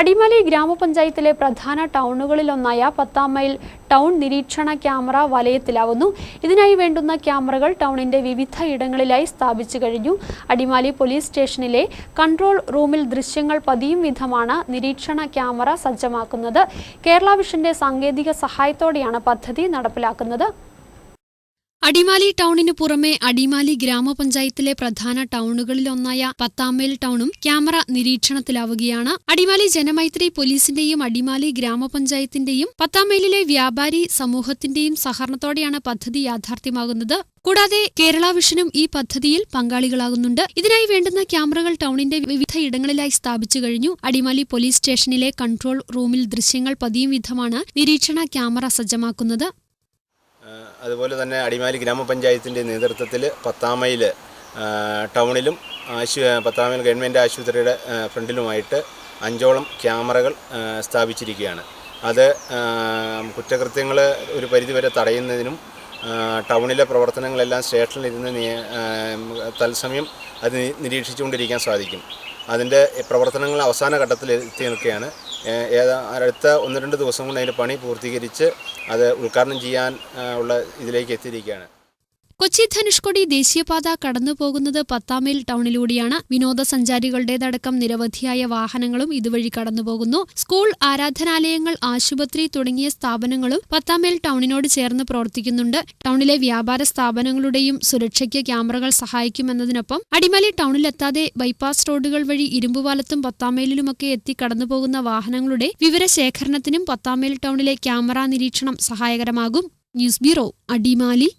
അടിമാലി ഗ്രാമപഞ്ചായത്തിലെ പ്രധാന ടൗണുകളിലൊന്നായ പത്താം മൈൽ ടൗൺ നിരീക്ഷണ ക്യാമറ വലയത്തിലാവുന്നു. ഇതിനായി വേണ്ടുന്ന ക്യാമറകൾ ടൗണിന്റെ വിവിധ ഇടങ്ങളിലായി സ്ഥാപിച്ചു കഴിഞ്ഞു. അടിമാലി പോലീസ് സ്റ്റേഷനിലെ കൺട്രോൾ റൂമിൽ ദൃശ്യങ്ങൾ പതിയും വിധമാണ് നിരീക്ഷണ ക്യാമറ സജ്ജമാക്കുന്നത്. കേരള വിഷന്റെ സാങ്കേതിക സഹായത്തോടെയാണ് പദ്ധതി നടപ്പിലാക്കുന്നത്. അടിമാലി ടൗണിനു പുറമെ അടിമാലി ഗ്രാമപഞ്ചായത്തിലെ പ്രധാന ടൗണുകളിലൊന്നായ പത്താമേൽ ടൗണും ക്യാമറ നിരീക്ഷണത്തിലാവുകയാണ്. അടിമാലി ജനമൈത്രി പോലീസിന്റെയും അടിമാലി ഗ്രാമപഞ്ചായത്തിന്റെയും പത്താമേലിലെ വ്യാപാരി സമൂഹത്തിന്റെയും സഹകരണത്തോടെയാണ് പദ്ധതി യാഥാർത്ഥ്യമാകുന്നത്. കൂടാതെ കേരള വിഷനും ഈ പദ്ധതിയിൽ പങ്കാളികളാകുന്നുണ്ട്. ഇതിനായി വേണ്ടുന്ന ക്യാമറകൾ ടൗണിന്റെ വിവിധ ഇടങ്ങളിലായി സ്ഥാപിച്ചു കഴിഞ്ഞു. അടിമാലി പോലീസ് സ്റ്റേഷനിലെ കൺട്രോൾ റൂമിൽ ദൃശ്യങ്ങൾ പതിയും വിധമാണ് നിരീക്ഷണ ക്യാമറ സജ്ജമാക്കുന്നത്. അതുപോലെ തന്നെ അടിമാലി ഗ്രാമപഞ്ചായത്തിന്റെ നേതൃത്വത്തിൽ പത്താമയിൽ ടൗണിലും ആശു പത്താമയിൽ ഗവൺമെന്റ് ആശുപത്രിയുടെ ഫ്രണ്ടിലുമായിട്ട് അഞ്ചോളം ക്യാമറകൾ സ്ഥാപിച്ചിരിക്കുകയാണ്. അത് കുറ്റകൃത്യങ്ങൾ ഒരു പരിധിവരെ തടയുന്നതിനും ടൗണിലെ പ്രവർത്തനങ്ങളെല്ലാം സ്റ്റേഷനിലിരുന്ന് തത്സമയം അത് നിരീക്ഷിച്ചുകൊണ്ടിരിക്കാൻ സാധിക്കും. അതിന്റെ പ്രവർത്തനങ്ങൾ അവസാന ഘട്ടത്തിൽ എത്തി നിൽക്കുകയാണ്. ഏതാ അടുത്ത ഒന്ന് രണ്ട് ദിവസം കൊണ്ട് അതിന്റെ പണി പൂർത്തീകരിച്ച് അത് ഉദ്ഘാടനം ചെയ്യാൻ ഉള്ള ഇതിലേക്ക് എത്തിയിരിക്കുകയാണ്. കൊച്ചി ധനുഷ്കോടി ദേശീയപാത കടന്നുപോകുന്നത് പത്താമേൽ ടൗണിലൂടെയാണ് വിനോദസഞ്ചാരികളുടേതടക്കം നിരവധിയായ വാഹനങ്ങളും ഇതുവഴി കടന്നുപോകുന്നു. സ്കൂൾ ആരാധനാലയങ്ങൾ ആശുപത്രി തുടങ്ങിയ സ്ഥാപനങ്ങളും പത്താമേൽ ടൗണിനോട് ചേർന്ന് പ്രവർത്തിക്കുന്നുണ്ട്. ടൗണിലെ വ്യാപാര സ്ഥാപനങ്ങളുടെയും സുരക്ഷയ്ക്ക് ക്യാമറകൾ സഹായിക്കുമെന്നതിനൊപ്പം അടിമാലി ടൗണിലെത്താതെ ബൈപ്പാസ് റോഡുകൾ വഴി ഇരുമ്പുപാലത്തും പത്താമേലിലുമൊക്കെ എത്തി കടന്നുപോകുന്ന വാഹനങ്ങളുടെ വിവരശേഖരണത്തിനും പത്താമേൽ ടൗണിലെ ക്യാമറ നിരീക്ഷണം സഹായകരമാകും. News bureau Adimali.